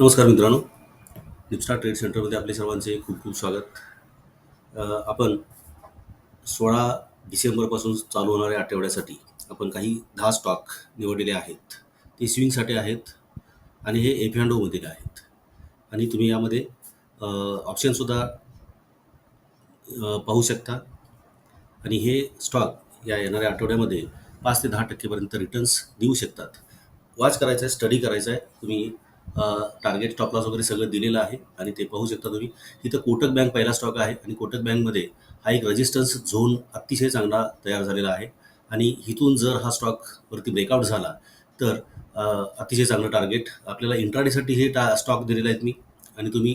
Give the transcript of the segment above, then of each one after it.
नमस्कार मित्रांनो. निपस्टार ट्रेड सेंटरमध्ये आपले सर्वांचे खूप खूप स्वागत. आपण सोळा डिसेंबरपासून चालू होणाऱ्या आठवड्यासाठी आपण काही दहा स्टॉक निवडलेले आहेत. ते स्विंगसाठी आहेत आणि हे एफ अँड ओमधील आहेत. आणि तुम्ही यामध्ये ऑप्शनसुद्धा पाहू शकता. आणि हे स्टॉक या येणाऱ्या आठवड्यामध्ये पाच ते दहा टक्केपर्यंत रिटर्न्स देऊ शकतात. वाच करायचा आहे स्टडी करायचा आहे तुम्ही टार्गेट स्टॉप लॉस वगैरे सगळं दिलेलं आहे आणि ते पाहू शकता तुम्ही. इथं कोटक बँक पहिला स्टॉक आहे आणि कोटक बँकमध्ये हा एक रेजिस्टन्स झोन अतिशय चांगला तयार झालेला आहे. आणि इथून जर हा स्टॉक वरती ब्रेकआउट झाला तर अतिशय चांगलं टार्गेट आपल्याला इंट्राडेसाठी हे टा स्टॉक दिलेले आहेत मी आणि तुम्ही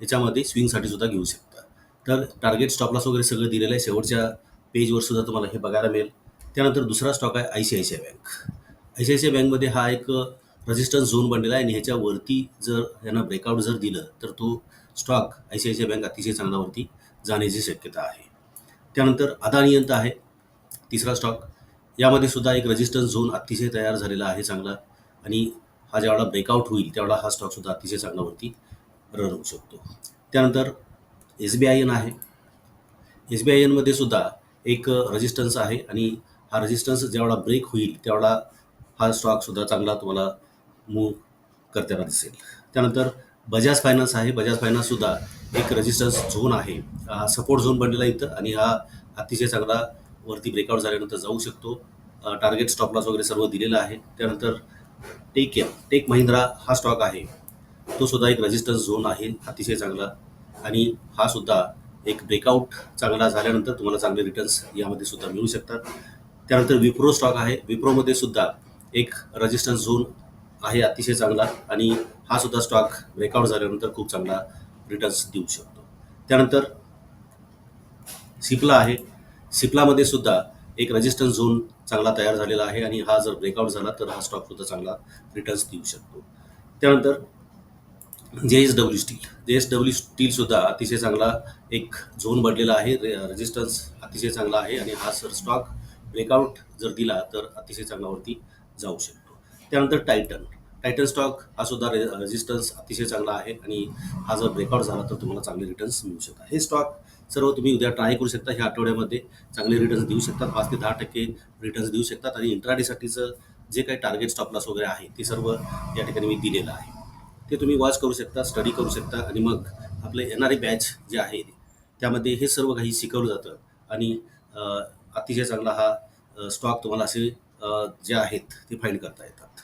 याच्यामध्ये स्विंगसाठी सुद्धा घेऊ शकता. तर टार्गेट स्टॉपलॉस वगैरे सगळं दिलेलं आहे. शेवटच्या पेजवर सुद्धा तुम्हाला हे बघायला मिळेल. त्यानंतर दुसरा स्टॉक आहे I C I C I bank I C I C I बँकमध्ये हा एक रजिस्टन्स झोन बनलेला आहे आणि ह्याच्यावरती जर यांना ब्रेकआउट जर दिलं तर तो stock I C I C I bank अतिशय चांगल्यावरती जाण्याची शक्यता आहे. त्यानंतर अदानियंत आहे तिसरा स्टॉक यामध्ये सुद्धा एक रेजिस्टन्स झोन अतिशय तयार झालेला आहे चांगला आणि हा ज्यावेळा ब्रेकआउट होईल त्यावेळा हा स्टॉकसुद्धा अतिशय चांगल्यावरती रन होऊ शकतो. त्यानंतर एस बी आय एन आहे. एस बी आय एनमध्ये सुद्धा एक रेजिस्टन्स आहे आणि हा रेजिस्टन्स ज्यावेळा ब्रेक होईल त्यावेळा हा स्टॉकसुद्धा चांगला तुम्हाला मूव करताना दिसेल. त्यानंतर बजाज फायनान्स आहे. बजाज फायनान्ससुद्धा एक रजिस्टन्स झोन आहे. हा सपोर्ट झोन बनलेला इथं आणि हा अतिशय चांगला वरती ब्रेकआउट झाल्यानंतर जाऊ शकतो. टार्गेट स्टॉप लॉस वगैरे सर्व दिलेलं आहे. त्यानंतर टेक केअर टेक महिंद्रा हा स्टॉक आहे. तो सुद्धा एक रजिस्टन्स झोन आहे. अतिशय चांगला आणि हा सुद्धा एक ब्रेकआउट चांगला झाल्यानंतर तुम्हाला चांगले रिटर्न्स यामध्ये सुद्धा मिळू शकतात. त्यानंतर विप्रो स्टॉक आहे. विप्रोमध्ये सुद्धा एक रेजिस्टन्स झोन आहे अतिशय चांगला आणि हा सुद्धा स्टॉक ब्रेकआउट झाल्यानंतर खूप चांगला रिटर्न्स देऊ शकतो. त्यानंतर सिप्ला आहे. सिप्लामध्ये सुद्धा एक रेजिस्टन्स झोन चांगला तयार झालेला आहे आणि हा जर ब्रेकआउट झाला तर हा स्टॉक सुद्धा चांगला रिटर्न्स देऊ शकतो. त्यानंतर J S W steel J S W steel सुद्धा अतिशय चांगला एक झोन बनलेला आहे. रेजिस्टन्स अतिशय चांगला आहे आणि हा सर स्टॉक ब्रेकआउट जर दिला तर अतिशय चांगल्यावरती जाऊ शकतो. त्यानंतर टायटन टायटन स्टॉक हा सुद्धा रे रेजिस्टन्स अतिशय चांगला आहे आणि हा जर ब्रेकआउट झाला तर तुम्हाला चांगले रिटर्न्स मिळू शकतात. हे स्टॉक सर्व तुम्ही उद्या ट्राय करू शकता ह्या आठवड्यामध्ये. चांगले रिटर्न्स देऊ शकतात. पाच ते दहा टक्के रिटर्न्स देऊ शकतात आणि इंट्राडेसाठीचं जे काही टार्गेट स्टॉपलास वगैरे आहे ते सर्व या ठिकाणी मी दिलेलं आहे. ते तुम्ही वॉच करू शकता स्टडी करू शकता आणि मग आपले येणारे बॅच जे आहे त्यामध्ये हे सर्व काही शिकवलं जातं आणि अतिशय चांगला हा स्टॉक तुम्हाला असे जे आहेत ते फाईल करता येतात.